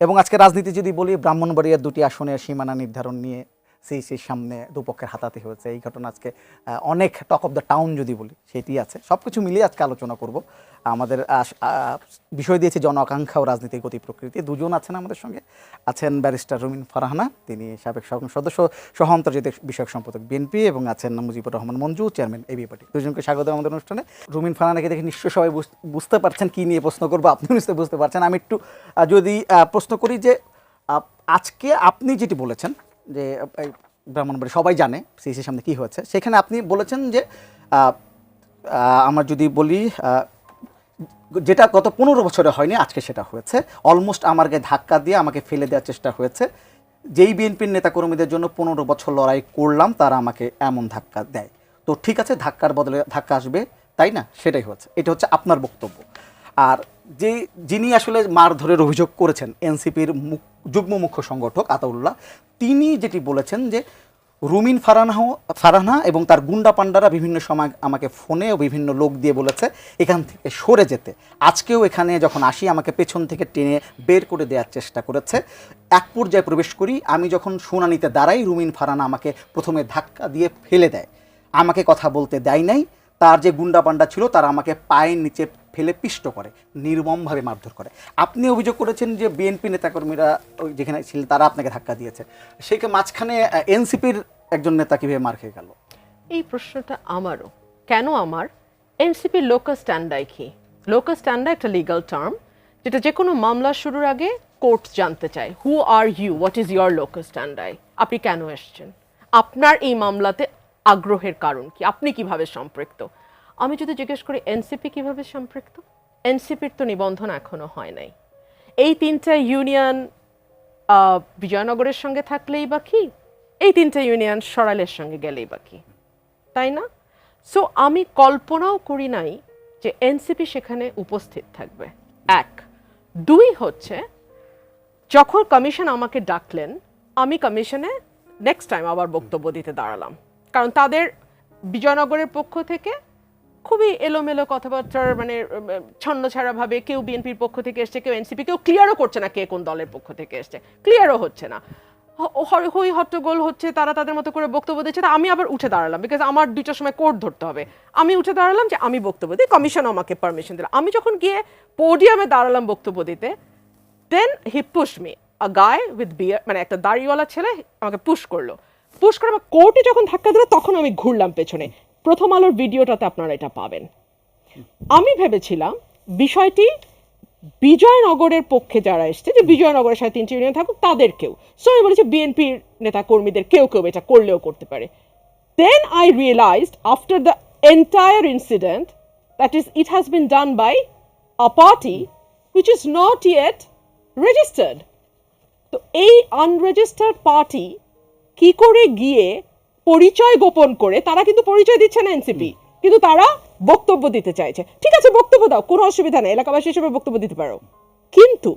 এবং আজকে রাজনীতি যদি বলি ব্রাহ্মণবাড়িয়ার দুটি আসনের সীমানা নির্ধারণ নিয়ে সিইসির সামনে দুপক্ষের হাতাতে হয়েছে। এই ঘটনা আজকে অনেক টক অফ দ্য টাউন যদি বলি, সেটি আছে। সব কিছু মিলিয়ে আজকে আলোচনা করব। আমাদের বিষয় দিয়েছে জন আকাঙ্ক্ষা ও রাজনীতির গতি প্রকৃতি। দুজন আছেন আমাদের সঙ্গে। আছেন ব্যারিস্টার রুমিন ফারহানা, তিনি সাবেক সংসদ সদস্য সহ আন্তর্জাতিক বিষয়ক সম্পাদক বিএনপি এবং আছেন Mujibur Rahman Manju, chairman AB party দুজনকে স্বাগত আমাদের অনুষ্ঠানে। রুমিন ফারহানাকে দেখে নিশ্চয়ই সবাই বুঝ- বুঝতে পারছেন কি নিয়ে প্রশ্ন করব। আপনিও নিশ্চয়ই বুঝতে পারছেন। আমি একটু যদি প্রশ্ন করি যে আজকে আপনি যেটি বলেছেন যে ব্রাহ্মণবাড়ি সবাই জানে সিসির সামনে কি হয়েছে। সেখানে আপনি বলেছেন যে আমার যদি বলি যেটা গত পনেরো বছরে হয়নি, আজকে সেটা হয়েছে। অলমোস্ট গায়ে ধাক্কা দিয়ে আমাকে ফেলে দেওয়ার চেষ্টা হয়েছে। যেই বিএনপির নেতাকর্মীদের জন্য পনেরো বছর লড়াই করলাম, তারা আমাকে এমন ধাক্কা দেয়। তো ঠিক আছে, ধাক্কার বদলে ধাক্কা আসবে, তাই না? সেটাই হচ্ছে এটা হচ্ছে আপনার বক্তব্য। আর যে, যিনি আসলে মার মারধরের অভিযোগ করেছেন, এনসিপির যুগ্ম মুখ্য সংগঠক আতাউল্লাহ, তিনি যেটি বলেছেন যে রুমিন ফারানাহ ফারানা এবং তার গুন্ডা পান্ডারা বিভিন্ন সময় আমাকে ফোনে ও বিভিন্ন লোক দিয়ে বলেছে, এখান থেকে সরে যেতে। আজকেও এখানে যখন আসি, আমাকে পেছন থেকে টেনে বের করে দেওয়ার চেষ্টা করেছে। এক পর্যায়ে প্রবেশ করি, আমি যখন শুনানিতে দাঁড়াই, রুমিন ফারানা আমাকে প্রথমে ধাক্কা দিয়ে ফেলে দেয়। আমাকে কথা বলতে দেয় নাই। তার যে গুন্ডা পান্ডা ছিল, তারা আমাকে পায়ের নিচে ফেলে পিষ্ট করে, নির্মমভাবে মারধর করে। আপনি অভিযোগ করেছেন যে বিএনপি নেতাকর্মীরা যেখানে ছিলেন, তারা আপনাকে ধাক্কা দিয়েছে। সেই মাঝখানে এনসিপির একজন নেতা কীভাবে মার খেয়ে গেল? এই প্রশ্নটা আমারও। কেন আমার? এনসিপি লোকাল স্ট্যান্ডাই কি? লোকাল স্ট্যান্ডা একটা লিগাল টার্ম যেটা যে কোনো মামলা শুরুর আগে কোর্ট জানতে চায়। Who are you what is your local standi আপনি কেন এসছেন? আপনার এই মামলাতে আগ্রহের কারণ কি? আপনি কীভাবে সম্পৃক্ত? আমি যদি জিজ্ঞেস করি এনসিপি কীভাবে সম্পৃক্ত? এনসিপির তো নিবন্ধন এখনও হয় নাই। এই তিনটা ইউনিয়ন বিজয়নগরের সঙ্গে থাকলেই বা কি? এই তিনটা ইউনিয়ন সরালের সঙ্গে গেলেই বা কি? তাই না? সো আমি কল্পনাও করি নাই যে এনসিপি সেখানে উপস্থিত থাকবে। এক। দুই হচ্ছে, যখন কমিশন আমাকে ডাকলেন, আমি কমিশনে নেক্সট টাইম আবার বক্তব্য দিতে দাঁড়ালাম। কারণ তাদের বিজয়নগরের পক্ষ থেকে খুবই এলোমেলো কথাবার্তার মানে ছন্ন ভাবে কেউ বিএনপির পক্ষ থেকে এসছে, কেউ এনসিপি, কেউ ক্লিয়ারও করছে না কে কোন দলের পক্ষ থেকে এসছে। ক্লিয়ারও হচ্ছে না। হই, হট্টগোল হচ্ছে, তারা তাদের মতো করে বক্তব্য দিচ্ছে, তা আমি আবার উঠে দাঁড়ালাম বিকজ আমার দুইটার সময় কোর্ট ধরতে হবে। আমি উঠে দাঁড়ালাম যে আমি বক্তব্য দিই কমিশন আমাকে পারমিশন দিল। আমি যখন গিয়ে পোডিয়ামে দাঁড়ালাম বক্তব্য দিতে দেন হি পুশ মি আ গায় উইথ বিয়ার মানে একটা দাড়িওয়ালা ছেলে আমাকে পুশ করল। পুশ করে আমার কোর্টে যখন ধাক্কা দিল, তখন আমি ঘুরলাম পেছনে। প্রথম আলোর ভিডিওটাতে আপনারা এটা পাবেন। আমি ভেবেছিলাম বিষয়টি বিজয়নগরের পক্ষে যারা এসছে, যে বিজয়নগরের সাথে তিনটি ইউনিয়ন থাকুক তাদেরকেও সো আমি বলেছি বিএনপির নেতা কর্মীদের কেউ কেউ এটা করলেও করতে পারে। Then I realised after the entire incident that is it has been done by a party which is not yet registered. তো এই আনরেজিস্টার্ড পার্টি কি করে গিয়ে পরিচয় গোপন করে তারা কিন্তু পরিচয় দিচ্ছে না এনসিপি কিন্তু তারা বক্তব্য দিতে চাইছে। ঠিক আছে বক্তব্য দাও কোনো অসুবিধা নেই এলাকাবাসী হিসেবে বক্তব্য দিতে পারো। কিন্তু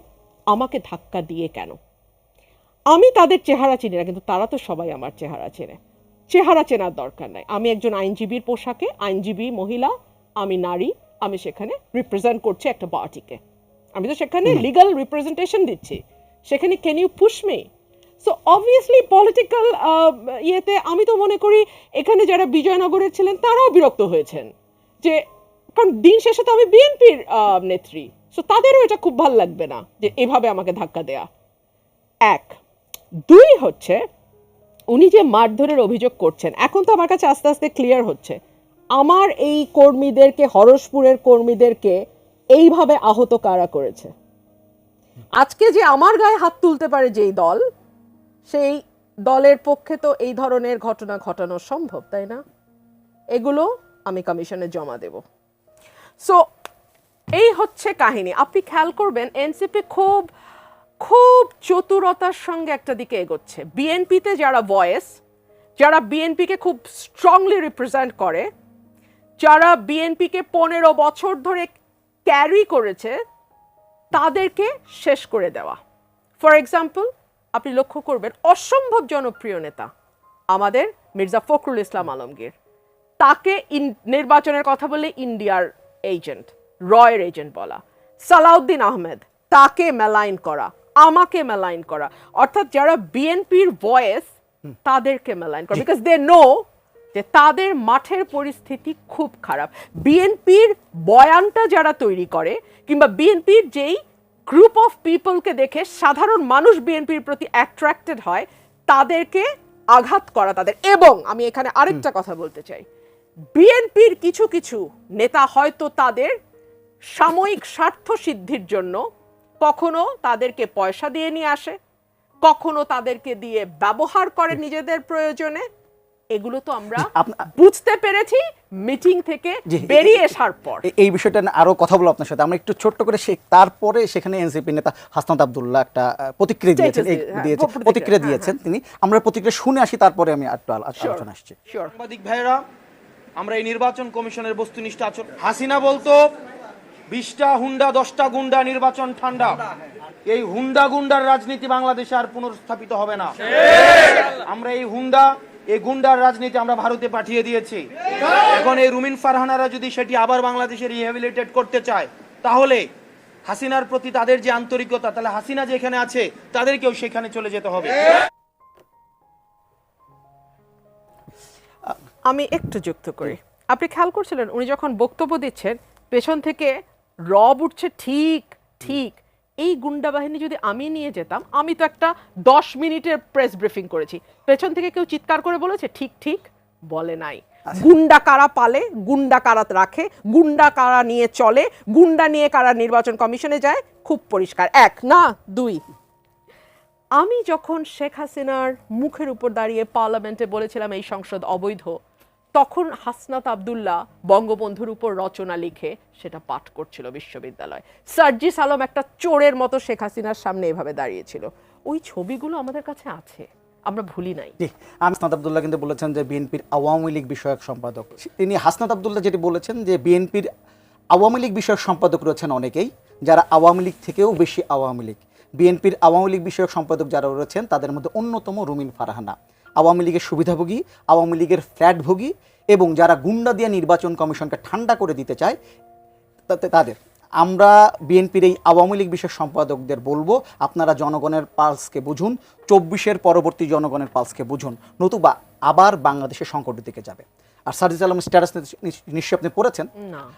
আমাকে ধাক্কা দিয়ে কেন? আমি তাদের চেহারা চিনি না কিন্তু তারা তো সবাই আমার চেহারা চেনে। চেহারা চেনার দরকার নাই। আমি একজন আইনজীবীর পোশাকে আইনজীবী মহিলা আমি নারী আমি সেখানে রিপ্রেজেন্ট করছি একটা পার্টিকে আমি তো সেখানে লিগাল রিপ্রেজেন্টেশন দিচ্ছি। সেখানে can you push me so obviously political ইয়েতে আমি তো মনে করি এখানে যারা বিজয়নগরের ছিলেন, তারাও বিরক্ত হয়েছেন। যে, কারণ দিন শেষে তো আমি বিএনপির নেত্রী। সো তাদেরও এটা খুব ভালো লাগবে না যে, এভাবে আমাকে ধাক্কা দেয়া। এক, দুই হচ্ছে, উনি যে মারধরের অভিযোগ করছেন, এখন তো আমার কাছে আস্তে আস্তে ক্লিয়ার হচ্ছে। আমার এই কর্মীদেরকে, হরসপুরের কর্মীদেরকে এইভাবে আহত কারা করেছে? আজকে যে আমার গায়ে হাত তুলতে পারে যেই দল সেই দলের পক্ষে তো এই ধরনের ঘটনা ঘটানো সম্ভব, তাই না? এগুলো আমি কমিশনে জমা দেব। সো এই হচ্ছে কাহিনী। আপনি খেয়াল করবেন, এনসিপি খুব খুব চতুরতার সঙ্গে একটা দিকে এগোচ্ছে। বিএনপিতে যারা ভয়েস, যারা বিএনপিকে খুব স্ট্রংলি রিপ্রেজেন্ট করে, যারা বিএনপিকে পনেরো বছর ধরে ক্যারি করেছে, তাদেরকে শেষ করে দেওয়া। ফর এক্সাম্পল আপনি লক্ষ্য করবেন অসম্ভব জনপ্রিয় নেতা আমাদের মির্জা ফখরুল ইসলাম আলমগীর। তাকে ইন- নির্বাচনের কথা বলে ইন্ডিয়ার এজেন্ট রয়ের এজেন্ট বলা। সালাউদ্দিন আহমেদ তাকে মেলাইন করা আমাকে মেলাইন করা। অর্থাৎ যারা বিএনপির ভয়েস তাদেরকে মেলাইন করা। বিকজ দে নো যে তাদের মাঠের পরিস্থিতি খুব খারাপ। বিএনপির বয়ানটা যারা তৈরি করে কিংবা বিএনপির যেই গ্রুপ অফ পিপলকে দেখে সাধারণ মানুষ বিএনপির প্রতি অ্যাট্রাক্টেড হয় তাদেরকে আঘাত করা তাদের। এবং আমি এখানে আরেকটা কথা বলতে চাই। বিএনপির কিছু কিছু নেতা হয়তো তাদের সাময়িক স্বার্থ সিদ্ধির জন্য কখনো তাদেরকে পয়সা দিয়ে নিয়ে আসে কখনো তাদেরকে দিয়ে ব্যবহার করে নিজেদের প্রয়োজনে। এগুলো তো আমরা বুঝতে পেরেছি মিটিং থেকে বেরিয়ে আসার পর। এই বিষয়টা নিয়ে আরও কথা বলব আপনার সাথে। আমরা একটু ছোট্ট করে সে তারপরে সেখানে এনসিপি নেতা হাসনাত আবদুল্লাহ একটা প্রতিক্রিয়া দিয়েছেন। এই- হ্যাঁ, দিয়েছেন। প্রতিক্রিয়া, হ্যাঁ, দিয়েছেন তিনি। আমরা প্রতিক্রিয়া শুনে আসি তারপরে আমি একটু আলোচনা আসছি। সাংবাদিক ভাইয়েরা আমরা এই নির্বাচন কমিশনের বস্তুনিষ্ঠ আচরণ হাসিনা বলতো বিশটা হুন্ডা দশটা গুন্ডা নির্বাচন ঠান্ডা। এই হুন্ডা গুন্ডার রাজনীতি বাংলাদেশে আর পুনর্স্থাপিত হবে না। আমরা এই হুন্ডা এই গুন্ডার রাজনীতি আমরা ভারতে পাঠিয়ে দিয়েছি। এখন এই রুমিন ফারহানারা যদি সেটি আবার বাংলাদেশে রিহ্যাবিলিটেট করতে চায়, তাহলে হাসিনার প্রতি তাদের যে আন্তরিকতা, তাহলে হাসিনা যেখানে আছে, তাদেরকেও সেখানে চলে যেতে হবে। আমি একটু যুক্ত করি। আপনি খেয়াল করছিলেন, উনি যখন বক্তব্য দিচ্ছেন, পেছন থেকে রব উঠছে ঠিক ঠিক। এই গুন্ডা বাহিনী যদি আমি নিয়ে যেতাম আমি তো একটা দশ মিনিটের প্রেস ব্রিফিং করেছি। পেছন থেকে কেউ চিৎকার করে বলেছে ঠিক ঠিক বলে নাই। গুন্ডা কারা পালে গুন্ডা কারা রাখে গুন্ডা কারা নিয়ে চলে গুন্ডা নিয়ে কারা নির্বাচন কমিশনে যায় খুব পরিষ্কার। এক না দুই। আমি যখন শেখ হাসিনার মুখের উপর দাঁড়িয়ে পার্লামেন্টে বলেছিলাম এই সংসদ অবৈধ তখন হাসনাত আবদুল্লাহ বঙ্গবন্ধুর উপর রচনা লিখে সেটা পাঠ করছিল বিশ্ববিদ্যালয়। সার্জিস আলম একটা চোরের মতো শেখ হাসিনার সামনে এভাবে দাঁড়িয়েছিল। ওই ছবিগুলো আমাদের কাছে আছে, আমরা ভুলি নাই। হাসনাত আবদুল্লাহ কিন্তু বলেছেন যে বিএনপির আওয়ামী লীগ বিষয়ক সম্পাদক। তিনি হাসনাত আবদুল্লাহ যেটি বলেছেন যে বিএনপির আওয়ামী লীগ বিষয়ক সম্পাদক রয়েছেন অনেকেই, যারা আওয়ামী লীগ থেকেও বেশি আওয়ামী লীগ। বিএনপির আওয়ামী লীগ বিষয়ক সম্পাদক যারা রয়েছেন তাদের মধ্যে অন্যতম রুমিন ফারহানা। আওয়ামী লীগের সুবিধাভোগী আওয়ামী লীগের ফ্ল্যাটভোগী এবং যারা গুন্ডা দিয়ে নির্বাচন কমিশনকে ঠান্ডা করে দিতে চায় তাতে- তাদের। আমরা বিএনপির এই আওয়ামী লীগ বিষয়ক সম্পাদকদের বলব আপনারা জনগণের পালসকে বুঝুন চব্বিশের পরবর্তী জনগণের পালসকে বুঝুন নতুবা আবার বাংলাদেশের সংকটের দিকে যাবে। আর সার্জিস আলম স্ট্যাটাস নিশ্চয়ই আপনি পড়েছেন?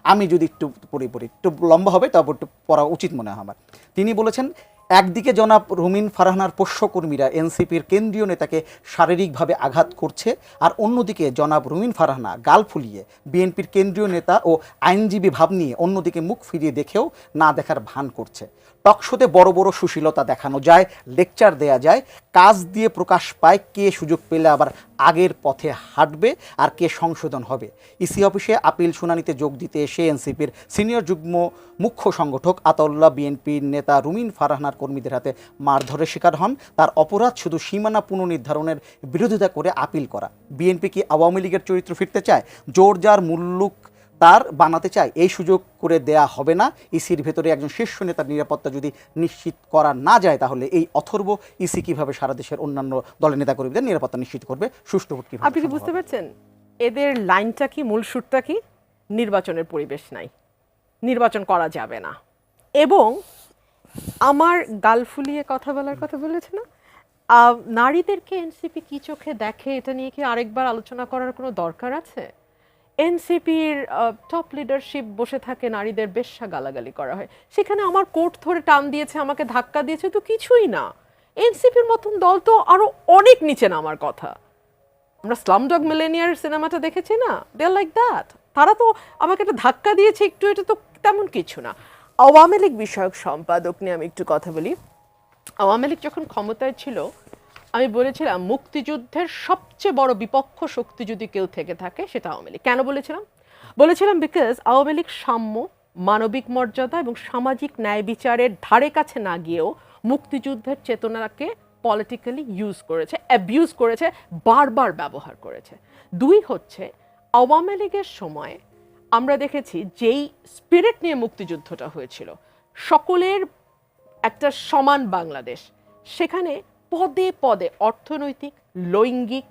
আমি যদি একটু পড়ি পড়ি একটু লম্বা হবে তারপর একটু পড়া উচিত মনে হয় আমার। তিনি বলেছেন একদিকে জনাব রুমিন ফারহানার পোষ্যকর্মীরা এনসিপির কেন্দ্রীয় নেতাকে শারীরিকভাবে আঘাত করছে, আর অন্যদিকে জনাব রুমিন ফারহানা গাল ফুলিয়ে বিএনপির কেন্দ্রীয় নেতা ও আইনজীবী ভাব নিয়ে অন্যদিকে মুখ ফিরিয়ে দেখেও না দেখার ভান করছে। টকশোতে বড় বড় সুশীলতা দেখানো যায়, লেকচার দেয়া যায়, কাজ দিয়ে প্রকাশ পায় কে সুযোগ পেলে আবার আগের পথে হাঁটবে আর কে সংশোধন হবে। ইসি অফিসে আপিল শুনানিতে যোগ দিতে এসে এনসিপির সিনিয়র যুগ্ম মুখ্য সংগঠক আতাউল্লাহ বিএনপির নেতা রুমিন ফারহানার কর্মীদের হাতে মারধরের শিকার হন। তার অপরাধ শুধু সীমানা পুনর্নির্ধারণের বিরোধিতা করে আপিল করা। বিএনপি কি আওয়ামী লীগের চরিত্র ফিরতে চায়? জোর যার মুল্লুক তার বানাতে চায় এই সুযোগ করে দেয়া হবে না। ইসির ভেতরে একজন শীর্ষ নেতার নিরাপত্তা যদি নিশ্চিত করা না যায় তাহলে এই অথর্ব ইসি কীভাবে সারা দেশের অন্যান্য দলের নেতা নেতাকর্মীদের নিরাপত্তা নিশ্চিত করবে সুষ্ঠু ভোট কীভাবে আপনি কি বুঝতে? পারছেন? এদের লাইনটা কি মূল সুরটা কি? নির্বাচনের পরিবেশ নাই। নির্বাচন করা যাবে না। এবং আমার গাল ফুলিয়ে কথা বলার কথা বলেছে না? নারীদেরকে এনসিপি কি চোখে দেখে এটা নিয়ে কি আরেকবার আলোচনা করার কোনো দরকার আছে? এনসিপির টপ লিডারশিপ বসে থাকে, নারীদের বেশ্যা গালাগালি করা হয়। সেখানে আমার কোর্ট ধরে টান দিয়েছে, আমাকে ধাক্কা দিয়েছে, তো কিছুই না। এনসিপির মতন দল তো আরও অনেক নিচে নামার কথা। আমরা স্লামডগ মিলেনিয়ার সিনেমাটা দেখেছি না? দে লাইক দ্যাট তারা তো আমাকে একটা ধাক্কা দিয়েছে, একটু এটা তো তেমন কিছু না। আওয়ামী লীগ বিষয়ক সম্পাদক নিয়ে আমি একটু কথা বলি। আওয়ামী লীগ যখন ক্ষমতায় ছিল আমি বলেছিলাম, মুক্তিযুদ্ধের সবচেয়ে বড় বিপক্ষ শক্তি যদি কেউ থেকে থাকে, সেটা আওয়ামী লীগ। কেন বলেছিলাম? বলেছিলাম বিকজ আওয়ামী লীগ সাম্য, মানবিক মর্যাদা এবং সামাজিক ন্যায় বিচারের ধারে কাছে না গিয়েও মুক্তিযুদ্ধের চেতনাকে পলিটিক্যালি ইউজ করেছে অ্যাবিউজ করেছে, বারবার ব্যবহার করেছে। দুই হচ্ছে, আওয়ামী লীগের সময় আমরা দেখেছি যেই স্পিরিট নিয়ে মুক্তিযুদ্ধটা হয়েছিল, সকলের একটা সমান বাংলাদেশ। সেখানে পদে পদে অর্থনৈতিক, লৈঙ্গিক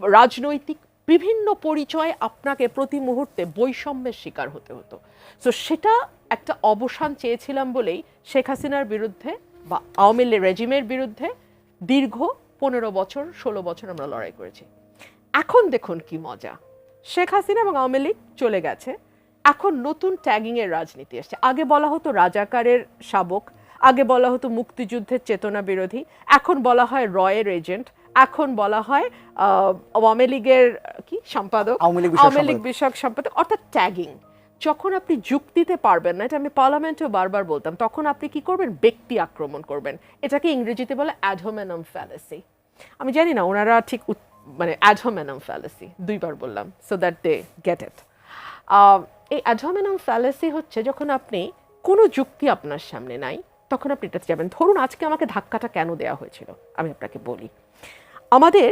রাজনৈতিক বিভিন্ন পরিচয়ে আপনাকে প্রতি মুহূর্তে বৈষম্যের শিকার হতে হতো। তো সেটা একটা অবসান চেয়েছিলাম বলেই শেখ হাসিনার বিরুদ্ধে বা আওয়ামী রেজিমের বিরুদ্ধে দীর্ঘ পনেরো বছর, ষোলো বছর আমরা লড়াই করেছি। এখন দেখুন কি মজা। শেখ হাসিনা এবং আওয়ামী লীগ চলে গেছে। এখন নতুন ট্যাগিংয়ের রাজনীতি আসছে আগে বলা হতো রাজাকারের শাবক আগে বলা হতো মুক্তিযুদ্ধের চেতনা বিরোধী এখন বলা হয় রয়ের এজেন্ট এখন বলা হয় আওয়ামী লীগের কি সম্পাদক? আওয়ামী লীগ বিষয়ক সম্পাদক। অর্থাৎ ট্যাগিং যখন আপনি যুক্তিতে পারবেন না এটা আমি পার্লামেন্টেও বারবার বলতাম তখন আপনি কি করবেন? ব্যক্তি আক্রমণ করবেন। এটাকে ইংরেজিতে বলে অ্যাডহোমেনাম ফ্যালাসি আমি জানি না ওনারা ঠিক মানে অ্যাডহোমেনাম ফ্যালাসি দুইবার বললাম so that they get it এই অ্যাডহোমেনাম ফ্যালাসি হচ্ছে যখন আপনি কোনো যুক্তি আপনার সামনে নাই তখন আপনি এটাতে যাবেন। ধরুন আজকে আমাকে ধাক্কাটা কেন দেওয়া হয়েছিল? আমি আপনাকে বলি। আমাদের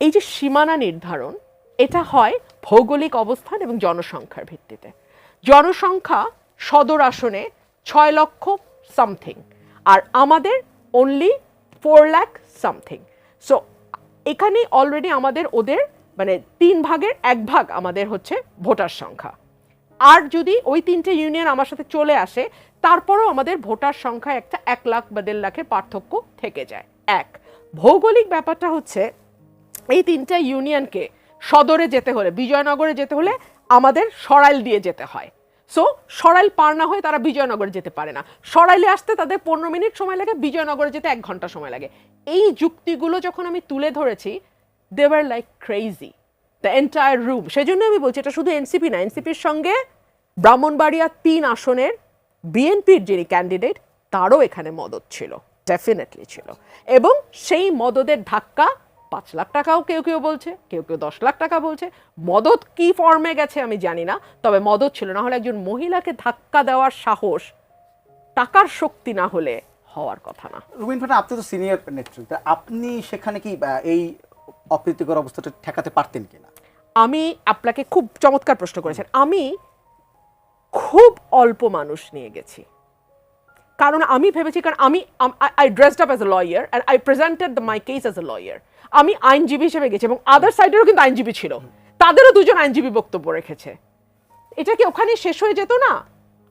এই যে সীমানা নির্ধারণ, এটা হয় ভৌগোলিক অবস্থান এবং জনসংখ্যার ভিত্তিতে। জনসংখ্যা সদর আসনে ছয় লক্ষ সামথিং আর আমাদের only four lakh something so এখানে অলরেডি আমাদের ওদের মানে তিন ভাগের এক ভাগ আমাদের হচ্ছে ভোটার সংখ্যা। আর যদি ওই তিনটে ইউনিয়ন আমার সাথে চলে আসে তারপরেও আমাদের ভোটার সংখ্যা একটা এক লাখ বা দেড় লাখের পার্থক্য থেকে যায়। এক, ভৌগোলিক ব্যাপারটা হচ্ছে এই তিনটা ইউনিয়নকে সদরে যেতে হলে, বিজয়নগরে যেতে হলে আমাদের সরাইল দিয়ে যেতে হয়। সো সরাইল পার না হয়ে তারা বিজয়নগরে যেতে পারে না। সরাইলে আসতে তাদের পনেরো মিনিট সময় লাগে, বিজয়নগরে যেতে এক ঘণ্টা সময় লাগে। এই যুক্তিগুলো যখন আমি তুলে ধরেছি দেওয়ার like crazy the entire room সেই জন্য আমি বলছি এটা শুধু এনসিপি না এনসিপির সঙ্গে ব্রাহ্মণবাড়িয়া তিন আসনের বিএনপির যিনি ক্যান্ডিডেট তারও এখানে মদত ছিল ডেফিনেটলি ছিল। এবং সেই মদদের ধাক্কা পাঁচ লাখ টাকাও কেউ কেউ বলছে কেউ কেউ দশ লাখ টাকা বলছে। মদত কি ফর্মে গেছে আমি জানি না তবে মদত ছিল না হলে একজন মহিলাকে ধাক্কা দেওয়ার সাহস টাকার শক্তি না হলে হওয়ার কথা না। রুবিন ফাটা আপনি তো সিনিয়র নেতৃত্ব আপনি সেখানে কি এই অপ্রীতিকর অবস্থাটা ঠেকাতে পারতেন কিনা? আমি আপনাকে খুব চমৎকার প্রশ্ন করেছেন। আমি খুব অল্প মানুষ নিয়ে গেছি। কারণ আমি ভেবেছি কারণ আমি I dressed up as a lawyer and I presented the my case as a lawyer আমি আইনজীবী হিসেবে গেছি এবং আদার সাইডেরও কিন্তু আইনজীবী ছিল। তাদেরও দুজন আইনজীবী বক্তব্য রেখেছে। এটা কি ওখানে শেষ হয়ে যেত না?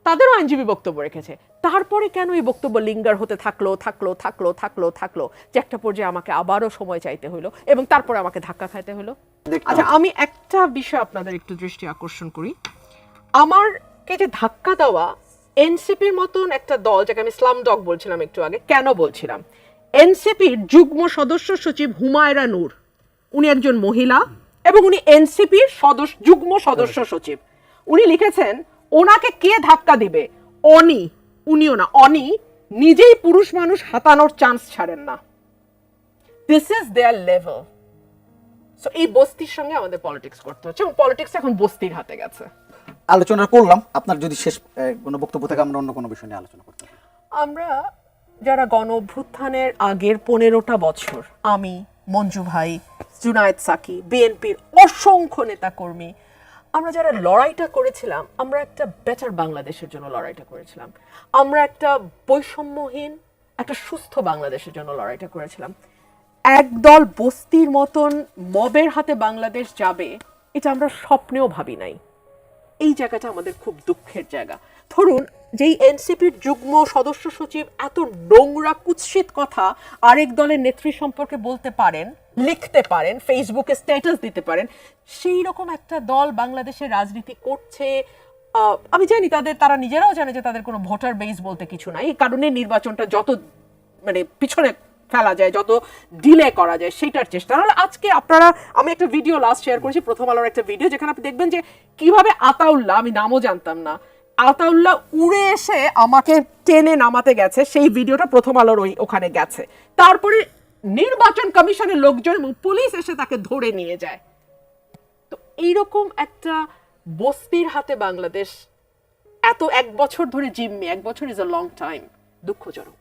তাদেরও আইনজীবী বক্তব্য রেখেছে। তারপরে কেন এই বক্তব্য লিঙ্গার হতে থাকল থাকল থাকল থাকল থাকল? যে একটা পর্যায়ে আমাকে আবারও সময় চাইতে হলো এবং তারপরে আমাকে ধাক্কা খাইতে হলো। আচ্ছা আমি একটা বিষয় আপনাদের একটু দৃষ্টি আকর্ষণ করি। আমারকে যে ধাক্কা দেওয়া এনসিপির মতন একটা দল যাকে আমি ইসলাম ডগ বলছিলাম একটু আগে কেন বলছিলাম? এনসিপির যুগ্ম সদস্য সচিব হুমায়রা নূর উনি একজন মহিলা এবং উনি এনসিপির সদস্য যুগ্ম সদস্য সচিব। উনি লিখেছেন ওনাকে কে ধাক্কা দিবে? অনি। উনিও না অনি নিজেই পুরুষ মানুষ হাতানোর চান্স ছাড়েন না। This is their level so এই বস্তির সঙ্গে আমাদের পলিটিক্স করতে হচ্ছে এবং পলিটিক্স এখন বস্তির হাতে গেছে। আলোচনা করলাম। আপনার যদি শেষ কোনো বক্তব্য থাকে, আমরা অন্য কোনো বিষয় নিয়ে আলোচনা করতে আমরা যারা গণ অভ্যুত্থানের আগের পনেরোটা বছর, আমি, মঞ্জু ভাই, জুনায়েদ সাকি, বিএনপির অসংখ্য নেতাকর্মী, আমরা যারা লড়াইটা করেছিলাম, আমরা একটা বেটার বাংলাদেশের জন্য লড়াইটা করেছিলাম। আমরা একটা বৈষম্যহীন, একটা সুস্থ বাংলাদেশের জন্য লড়াইটা করেছিলাম। একদল বস্তির মতন মবের হাতে বাংলাদেশ যাবে, এটা আমরা স্বপ্নেও ভাবি নাই। এই জায়গাটা আমাদের খুব দুঃখের জায়গা। ধরুন, যেই এনসিপির যুগ্ম সদস্য সচিব এত নোংরা, কুৎসিত কথা আরেক দলের নেত্রী সম্পর্কে বলতে পারেন, লিখতে পারেন ফেসবুকে স্ট্যাটাস দিতে পারেন, সেই রকম একটা দল বাংলাদেশের রাজনীতি করছে। আমি জানি তাদের, তারা নিজেরাও জানে যে তাদের কোনো ভোটার বেস বলতে কিছু নাই, এই কারণে নির্বাচনটা যত মানে পিছনে ফেলা যায়, যত ডিলে করা যায় সেটার চেষ্টা। নাহলে আজকে আপনারা, আমি একটা ভিডিও লাস্ট শেয়ার করেছি, প্রথম আলোর একটা ভিডিও যেখানে আপনি দেখবেন যে কীভাবে আতাউল্লাহ, আমি নামও জানতাম না, আতাউল্লাহ উড়ে এসে আমাকে টেনে নামাতে গেছে, সেই ভিডিওটা প্রথম আলোর ওই, ওখানে গেছে। তারপরে নির্বাচন কমিশনের লোকজন এবং পুলিশ এসে তাকে ধরে নিয়ে যায়। তো এইরকম একটা বস্তির হাতে বাংলাদেশ, এত এক বছর ধরে জিম্মি, এক বছর ইজ আ লং টাইম দুঃখজনক।